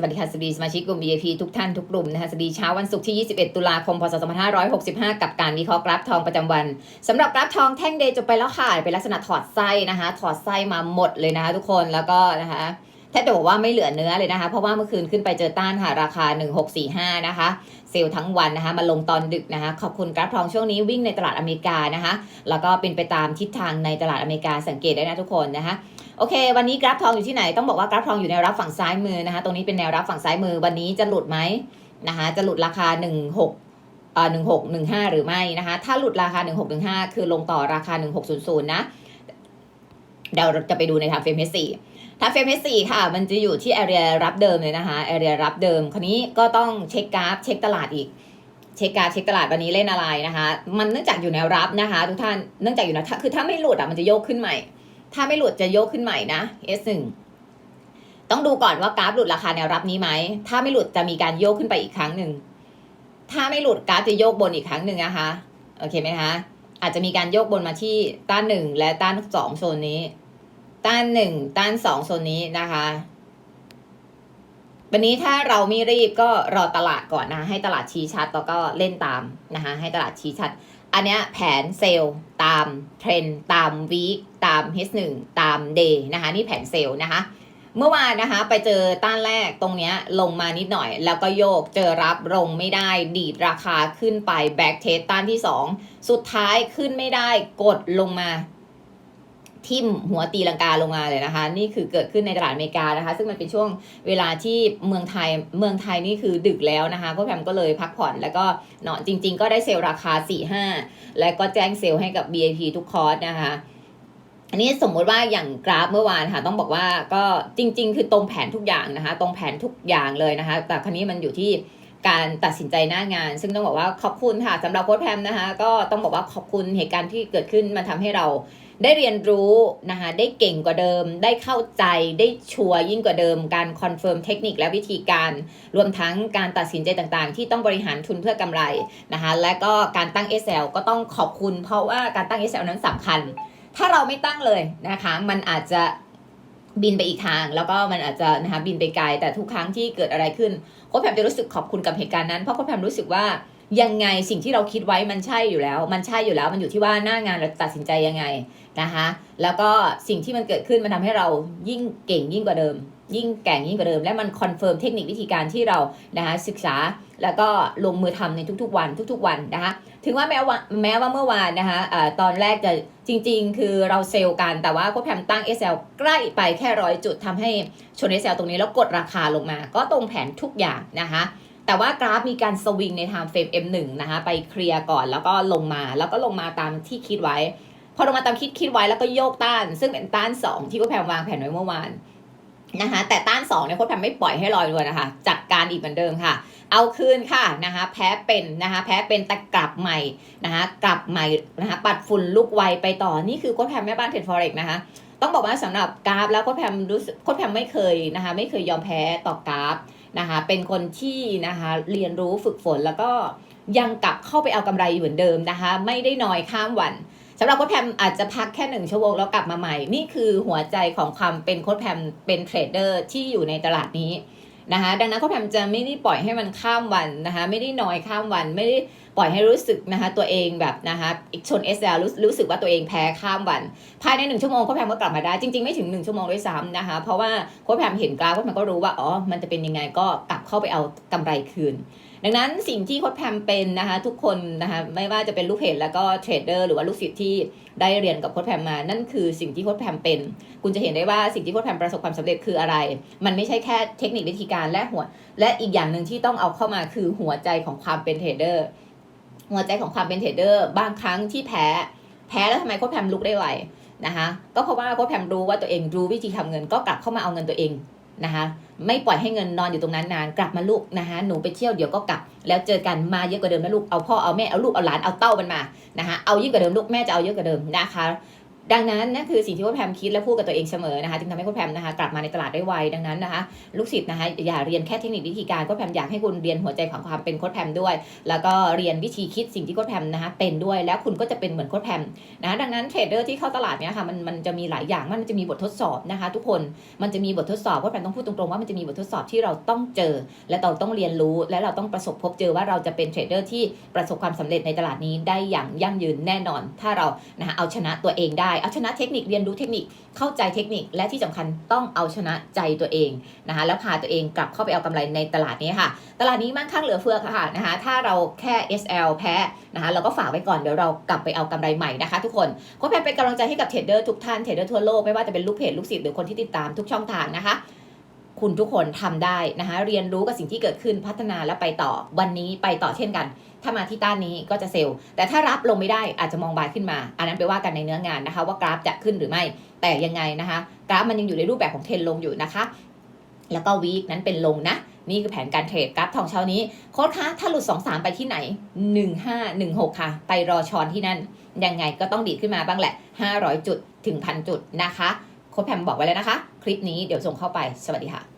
สวัสดีค่ะสวัสดีสมาชิกกลุ่ม VIP ทุกท่านทุกกลุ่มนะคะสวัสดีเช้าวันศุกร์ที่ 21 ตุลาคม พศ 2565 กับการวิเคราะห์กราฟทองประจำวันสำหรับกราฟทองแท่งเดย์จบไปแล้วค่ะเป็นลักษณะถอดไส้นะคะ ถอดไส้มาหมดเลยนะคะทุกคนแล้วก็นะคะแทบจะบอกว่าไม่เหลือเนื้อเลยนะคะ เพราะว่าเมื่อคืนขึ้นไปเจอต้านค่ะราคา 1645 นะคะ เซลล์ทั้งวันนะคะมาลงตอนดึกนะคะขอบคุณกราฟทองช่วงนี้วิ่งในตลาดอเมริกานะคะแล้วก็เป็นไปตามทิศทางในตลาดอเมริกาสังเกตได้นะทุกคนนะคะโอเค วันนี้กราฟทองอยู่ที่ไหนต้องบอกว่ากราฟทองอยู่ในวรับฝั่งซ้ายมือนะคะ ตรงนี้เป็นแนวรับฝั่งซ้ายมือวันนี้จะหลุดไหมนะคะจะหลุดราคา 16เอ่อ1615หรือไม่นะคะ ถ้าหลุดราคา1615คือลงต่อราคา1600นะ เดี๋ยวจะไปดูในทางเฟรม H4 ถ้าเฟรม H4 ค่ะ มันจะอยู่ที่ area รับเดิมเลยนะคะ area รับเดิม คราวนี้ก็ต้องเช็คกราฟเช็คตลาดอีก เช็คกราฟเช็คตลาดวันนี้เล่นอะไรนะคะ มันเนื่องจากอยู่แนวรับนะคะ ทุกท่านเนื่องจากอยู่แนวคือถ้าไม่หลุดอะมันจะโยกขึ้นใหม่ ถ้าไม่หลุดจะโยกขึ้นใหม่นะ S1 ต้องดูก่อนว่ากราฟหลุดราคาแนวรับนี้ไหม ถ้าไม่หลุดจะมีการโยกขึ้นไปอีกครั้งหนึ่ง ถ้าไม่หลุดกราฟจะโยกบนอีกครั้งหนึ่งนะคะ โอเคไหมคะ อาจจะมีการโยกบนมาที่ต้านหนึ่งและต้านสองโซนนี้ ต้านหนึ่งต้านสองโซนนี้นะคะ วันนี้ถ้าเราไม่รีบก็รอตลาดก่อนนะ ให้ตลาดชี้ชัดแล้วก็เล่นตามนะคะให้ตลาดชี้ชัด อันเนี้ยแผนเซลล์ตามเทรนด์ตามวีคตาม H1 ตามเดย์นะคะนี่แผนเซลล์นะคะเมื่อวานนะคะไปเจอต้านแรกตรงเนี้ยลงมานิดหน่อย แล้วก็โยกเจอรับลงไม่ได้ดีดราคาขึ้นไปแบ็กเทสต้านที่ 2 สุดท้ายขึ้นไม่ได้กดลงมา ทิ่มหัวตีลังกาลงมาเลยนะคะ นี่คือเกิดขึ้นในตลาดอเมริกานะคะ ซึ่งมันเป็นช่วงเวลาที่เมืองไทยเมืองไทยนี่คือดึกแล้วนะคะพวกแพมก็เลยพักผ่อนแล้วก็นอนจริง ๆ ก็ได้เซลล์ราคา 4-5 และก็แจ้งเซลล์ให้กับ BAP ทุกคอร์สนะคะอันนี้สมมุติว่าอย่างกราฟเมื่อวานค่ะต้องบอกว่าก็จริง ๆ คือตรงแผนทุกอย่างนะคะ ตรงแผนทุกอย่างเลยนะคะ แต่ครั้นี้มันอยู่ที่การตัดสินใจหน้างาน ซึ่งต้องบอกว่าขอบคุณค่ะสำหรับโค้ชแพมนะคะ ก็ต้องบอกว่าขอบคุณเหตุการณ์ที่เกิดขึ้นมันทำให้เรา ได้เรียนรู้นะคะได้เก่งกว่าเดิม ได้เข้าใจได้ชัวร์ยิ่งกว่าเดิม การคอนเฟิร์มเทคนิคและวิธีการ รวมทั้งการตัดสินใจต่างๆ ที่ต้องบริหารทุนเพื่อกำไรนะคะและก็การตั้ง SL ก็ต้องขอบคุณ เพราะว่าการตั้ง SL นั้นสำคัญ ถ้าเราไม่ตั้งเลยนะคะมันอาจจะบินไปอีกทาง แล้วก็มันอาจจะนะคะบินไปไกลแต่ทุกครั้งที่เกิดอะไรขึ้นโค้ชแพมจะรู้สึกขอบคุณกับเหตุการณ์นั้นเพราะโค้ชแพมรู้สึกว่า ยังไงสิ่งที่เราคิดไว้มันใช่อยู่แล้ว มันใช่อยู่แล้ว มันอยู่ที่ว่าหน้างานเราตัดสินใจยังไงนะคะแล้วก็สิ่งที่มันเกิดขึ้นมันทำให้เรายิ่งเก่งยิ่งกว่าเดิม ยิ่งแก่งยิ่งกว่าเดิม และมันคอนเฟิร์มเทคนิควิธีการที่เรานะคะศึกษาแล้วก็ลงมือทำในทุกๆ วันทุก ๆ วันนะคะถึงว่าแม้ว่าแม้ว่าเมื่อวานนะคะอะตอนแรกจะจริง ๆ คือเราเซลล์กันแต่ว่าโค้ชแพมตั้ง SL ใกล้ไปแค่ร้อยจุดทำให้ชน SL ตรงนี้แล้วกดราคาลงมา ก็ตรงแผนทุกอย่างนะคะ แต่ว่ากราฟมีการสวิงในไทม์เฟรม M1 นะคะไปเคลียร์ก่อนแล้วก็ลงมาแล้วก็ลงมาตามที่คิดไว้ พอลงมาตามคิดคิดไว้แล้วก็โยกต้าน ซึ่งเป็นต้าน 2 ที่โค้ชแพมวางแผนไว้เมื่อวานนะคะแต่ต้าน2เนี่ยโค้ชแพมไม่ปล่อยให้ลอยเลยนะคะจัดการอีกเหมือนเดิมค่ะ เอาคืนค่ะนะคะแพ้เป็นนะคะแพ้เป็นแต่กลับใหม่นะคะกลับใหม่นะคะปัดฝุ่นลุกไวไปต่อนี่คือโค้ชแพมแม่บ้านเทรดฟอเร็กนะคะต้องบอกว่าสำหรับกราฟแล้วโค้ชแพมรู้สึกโค้ชแพมไม่เคยนะคะไม่เคยยอมแพ้ต่อกราฟ นะคะ เป็นคนที่นะคะเรียนรู้ฝึกฝนแล้วก็ยังกลับเข้าไปเอากำไรอยู่เหมือนเดิมนะคะ ไม่ได้น้อยข้ามวันสำหรับโค้ดแพมอาจจะพักแค่หนึ่งชั่วโมงแล้วกลับมาใหม่ นี่คือหัวใจของความเป็นโค้ดแพมเป็นเทรดเดอร์ที่อยู่ในตลาดนี้นะคะดังนั้นโค้ดแพมจะไม่ได้ปล่อยให้มันข้ามวันนะคะไม่ได้น้อยข้ามวันไม่ได้ ปล่อยให้รู้สึกนะคะตัวเองแบบนะคะอีกชน SL รู้รู้สึกว่าตัวเองแพ้ข้ามวัน ภายในหนึ่งชั่วโมงโค้ชแพมก็กลับมาได้จริง ๆ ไม่ถึงหนึ่งชั่วโมงด้วยซ้ำนะคะ เพราะว่าโค้ชแพมเห็นกราฟโค้ชแพมก็รู้ว่าอ๋อมันจะเป็นยังไงก็กลับเข้าไปเอากำไรคืน ดังนั้นสิ่งที่โค้ชแพมเป็นนะคะทุกคนนะคะไม่ว่าจะเป็นลูกเพจแล้วก็เทรดเดอร์หรือว่าลูกศิษย์ที่ได้เรียนกับโค้ชแพมมา นั่นคือสิ่งที่โค้ชแพมเป็น คุณจะเห็นได้ว่าสิ่งที่โค้ชแพมประสบความสำเร็จคืออะไร มันไม่ใช่แค่เทคนิควิธีการและหัว และอีกอย่างหนึ่งที่ต้องเอาเข้ามาคือหัวใจของความเป็นเทรดเดอร์ หัวใจของความเป็นเทรดเดอร์บางครั้งที่แพ้ แพ้แล้วทำไมโค้ชแพมลุกได้ไวนะคะ ก็เพราะว่าโค้ชแพมรู้ว่าตัวเองรู้วิธีทำเงินก็กลับเข้ามาเอาเงินตัวเองนะคะไม่ปล่อยให้เงินนอนอยู่ตรงนั้นนานกลับมาลูกนะคะหนูไปเที่ยวเดี๋ยวก็กลับ แล้วเจอกันมาเยอะกว่าเดิมนะลูกเอาพ่อเอาแม่เอาลูกเอาหลานเอาเต้ามันมานะคะเอายิ่งกว่าเดิมลูกแม่จะเอาเยอะกว่าเดิมนะคะ ดังนั้นนั่นคือสิ่งที่โค้ชแพมคิดและพูดกับตัวเองเสมอนะคะจึงทำให้โค้ชแพมนะคะกลับมาในตลาดได้ไวดังนั้นนะคะลูกศิษย์นะคะอย่าเรียนแค่เทคนิควิธีการโค้ชแพมอยากให้คุณเรียนหัวใจของความเป็นโค้ชแพมด้วย แล้วก็เรียนวิธีคิดสิ่งที่โค้ชแพมนะคะเป็นด้วยแล้วคุณก็จะเป็นเหมือนโค้ชแพมนะดังนั้นเทรดเดอร์ที่เข้าตลาดเนี่ยค่ะมันมันจะมีหลายอย่างมันจะมีบททดสอบนะคะ ทุกคนมันจะมีบททดสอบโค้ชแพมต้องพูดตรงๆว่ามันจะมีบททดสอบที่เราต้องเจอ และเราต้องเรียนรู้และเราต้องประสบพบเจอว่าเราจะเป็นเทรดเดอร์ที่ประสบความสำเร็จในตลาดนี้ได้อย่างยั่งยืนแน่นอน ถ้าเรานะคะเอาชนะตัวเองได้เอาชนะเทคนิคเรียนรู้เทคนิคเข้าใจเทคนิคและที่สำคัญต้องเอาชนะใจตัวเองนะคะแล้วพาตัวเองกลับเข้าไปเอากำไรในตลาดนี้ค่ะ ตลาดนี้มั่งคั่งเหลือเฟือค่ะนะคะถ้าเราแค่ SL แพ้นะคะเราก็ฝากไว้ก่อนเดี๋ยวเรากลับไปเอากำไรใหม่นะคะทุกคนก็แพนเป็นกำลังใจให้กับเทรดเดอร์ทุกท่านเทรดเดอร์ทั่วโลกไม่ว่าจะเป็นลูกเพจลูกศิษย์หรือคนที่ติดตามทุกช่องทางนะคะคุณทุกคนทำได้นะคะเรียนรู้กับสิ่งที่เกิดขึ้นพัฒนาและไปต่อวันนี้ไปต่อเช่นกัน ถ้ามาที่ต้านนี้ก็จะเซลล์ แต่ถ้ารับลงไม่ได้อาจจะมองบายขึ้นมา อันนั้นไปว่ากันในเนื้องานนะคะ ว่ากราฟจะขึ้นหรือไม่ แต่ยังไงนะคะ กราฟมันยังอยู่ในรูปแบบของเทรนลงอยู่นะคะ แล้วก็วีคนั้นเป็นลงนะ นี่คือแผนการเทรดกราฟทองเช้านี้ โค้ดคะถ้าหลุด 2 3 ไปที่ไหน 1 5 1 6 ค่ะ ไปรอชอนที่นั่น ยังไงก็ต้องดีดขึ้นมาบ้างแหละ 500 จุดถึงพันจุดนะคะ โค้ดแพมบอกไว้แล้วนะคะ คลิปนี้เดี๋ยวส่งเข้าไป สวัสดีค่ะ